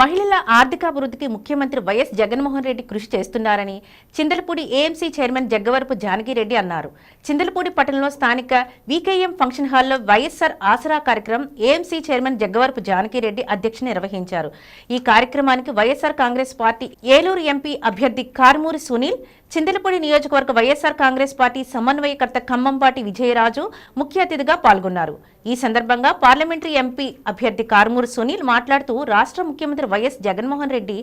మహిళల ఆర్థికాభివృద్ధికి ముఖ్యమంత్రి వైఎస్ జగన్మోహన్ రెడ్డి కృషి చేస్తున్నారని చింతలపూడి ఏఎంసీ చైర్మన్ జగ్గవరపు జానకిరెడ్డి అన్నారు. చింతలపూడి పట్టణంలో స్థానిక వీకేఎం ఫంక్షన్ హాల్లో వైఎస్ఆర్ ఆసరా కార్యక్రమం ఏఎంసీ చైర్మన్ జగ్గవరపు జానకిరెడ్డి అధ్యక్ష నిర్వహించారు. ఈ కార్యక్రమానికి YSR Congress party Eluru MP అభ్యర్థి కార్మూరి సునీల్ చింతలపూడి నియోజకవర్గ వైఎస్ఆర్ కాంగ్రెస్ పార్టీ సమన్వయకర్త ఖమ్మంపాటి విజయరాజు ముఖ్య అతిథిగా పాల్గొన్నారు. ఈ సందర్భంగా పార్లమెంటరీ ఎంపీ అభ్యర్థి కారుమూరు సునీల్ మాట్లాడుతూ రాష్ట్ర ముఖ్యమంత్రి వైఎస్ జగన్మోహన్ రెడ్డి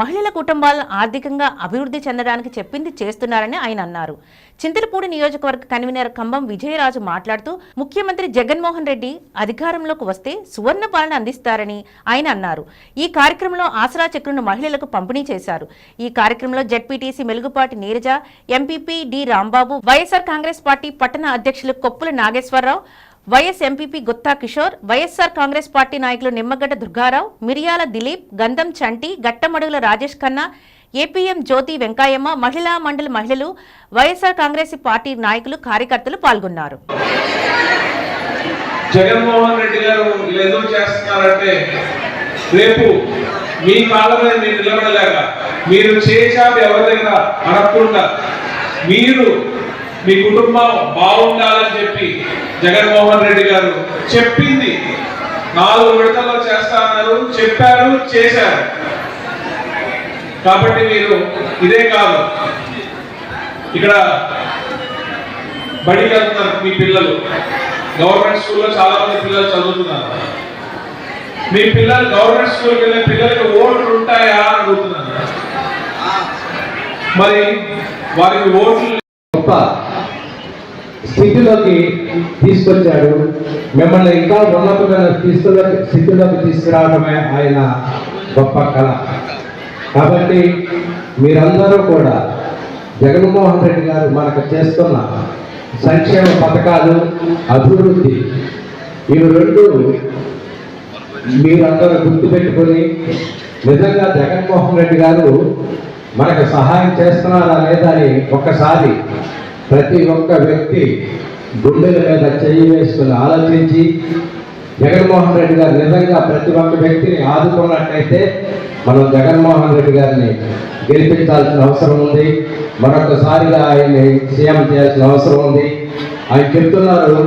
మహిళల కుటుంబాలను ఆర్థికంగా అభివృద్ధి చెందడానికి చెప్పింది చేస్తున్నారని ఆయన అన్నారు. చింతలపూడి నియోజకవర్గ కన్వీనర్ ఖమ్మం విజయరాజు మాట్లాడుతూ ముఖ్యమంత్రి జగన్మోహన్ రెడ్డి అధికారంలోకి వస్తే సువర్ణ పాలన అందిస్తారని ఆయన అన్నారు. ఈ కార్యక్రమంలో ఆసరా చెక్కులను మహిళలకు పంపిణీ చేశారు. ఈ కార్యక్రమంలో ZPTC Melugupati Neeraja MPP D Rambabu YSR Congress party పట్టణ అధ్యక్షులు Koppula Nageswararao vice MPP Gutta Kishore YSR Congress party నాయకులు నిమ్మగడ్డ దుర్గారావు మిరియాల దిలీప్ గంధం చంటి గట్టమడుగుల రాజేష్ ఖన్నా ఏపీఎం జ్యోతి వెంకాయమ్మ మహిళా మండలి మహిళలు వైఎస్ఆర్ కాంగ్రెస్ పార్టీ నాయకులు కార్యకర్తలు పాల్గొన్నారు. జగన్మోహన్ రెడ్డి గారు చేస్తున్నారంటే రేపు మీ నిలబడలేక మీరు చేశారు ఎవరి అనకుండా మీరు మీ కుటుంబం బాగుండాలని చెప్పి జగన్మోహన్ రెడ్డి గారు చెప్పింది. నాలుగు విడతల్లో చేస్తానన్నారు చెప్పారు చేశారు. కాబట్టి మీరు ఇదే కాదు. ఇక్కడ బడికి వెళ్తున్నారు మీ పిల్లలు. గవర్నమెంట్ స్కూల్లో చాలా మంది పిల్లలు చదువుతున్నారు. మీ పిల్లలు గవర్నమెంట్ స్కూల్కి వెళ్ళే పిల్లలకి ఓట్లు ఉంటాయా అని అడుగుతున్నారు. మరి వారికి ఓట్లు గొప్ప స్థితిలోకి తీసుకొచ్చాడు. మిమ్మల్ని ఇంకా ఉన్నతమైన స్థితిలో స్థితిలోకి తీసుకురావడమే ఆయన గొప్ప కళ. కాబట్టి మీరందరూ కూడా జగన్మోహన్ రెడ్డి గారు మనకు చేస్తున్న సంక్షేమ పథకాలు అభివృద్ధి ఇవి రెండు మీరందరూ గుర్తుపెట్టుకొని నిజంగా జగన్మోహన్ రెడ్డి గారు మనకు సహాయం చేస్తున్నారా లేదా అని ఒక్కసారి ప్రతి ఒక్క వ్యక్తి గుండెల మీద చెయ్యి వేసుకుని ఆలోచించి జగన్మోహన్ రెడ్డి గారు నిజంగా ప్రతి ఒక్క వ్యక్తిని ఆదుకున్నట్టయితే మనం జగన్మోహన్ రెడ్డి గారిని గెలిపించాల్సిన అవసరం ఉంది. మరొకసారిగా ఆయన్ని సీఎం చేయాల్సిన అవసరం ఉంది. ఆయన చెప్తున్నారు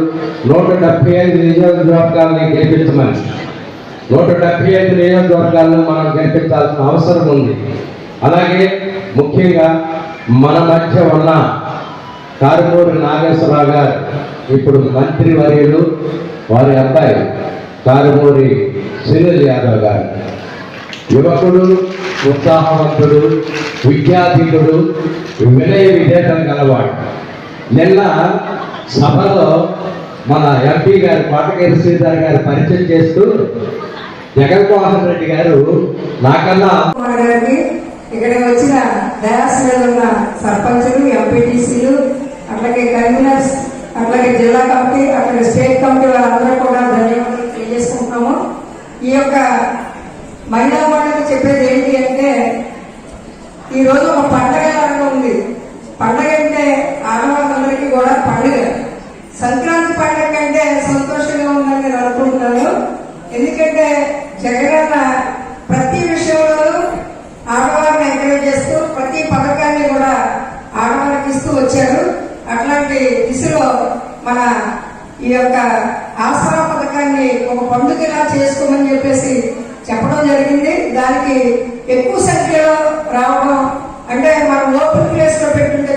నూట డెబ్బై ఐదు నియోజకవర్గాలని గెలిపించమని. నూట డెబ్బై ఐదు నియోజకవర్గాలను మనం గెలిపించాల్సిన అవసరం ఉంది. అలాగే ముఖ్యంగా మన మధ్య ఉన్న కారుమూరి నాగేశ్వరరావు గారు ఇప్పుడు మంత్రి వర్యులు వారి అబ్బాయి కారుమూరి సునీల్ యాదవ్ గారు. యువకుడు ఉత్సాహవంతుడు విద్యాధీనుడు వినయ విధేయతం గలవాడు. నిన్న సభలో మన ఎంపీ గారు కోటగిరి శ్రీధర్ గారు పరిచయం చేస్తూ జగన్మోహన్ రెడ్డి గారు నాకన్నా ఇక్కడికి ఇక్కడ వచ్చిన డయాస్ మీద ఉన్న సర్పంచులు ఎంపీటీసీలు అట్లాగే కన్వీనర్స్ అట్లాగే జిల్లా కమిటీ అట్లాగే స్టేట్ కమిటీ వాళ్ళందరూ కూడా ధన్యవాదాలు తెలియజేసుకుంటున్నాము. ఈ యొక్క మహిళా వాళ్ళకి చెప్పేది ఏంటి అంటే ఈరోజు ఒక పండగ ఇస్తూ వచ్చారు. అట్లాంటి దిశలో మన ఈ యొక్క ఆసరా పథకాన్ని ఒక పండుగలా చేసుకోమని చెప్పేసి చెప్పడం జరిగింది. దానికి ఎక్కువ సంఖ్యలో రావడం అంటే మనం ఓపెన్ ప్లేస్లో పెట్టుంటే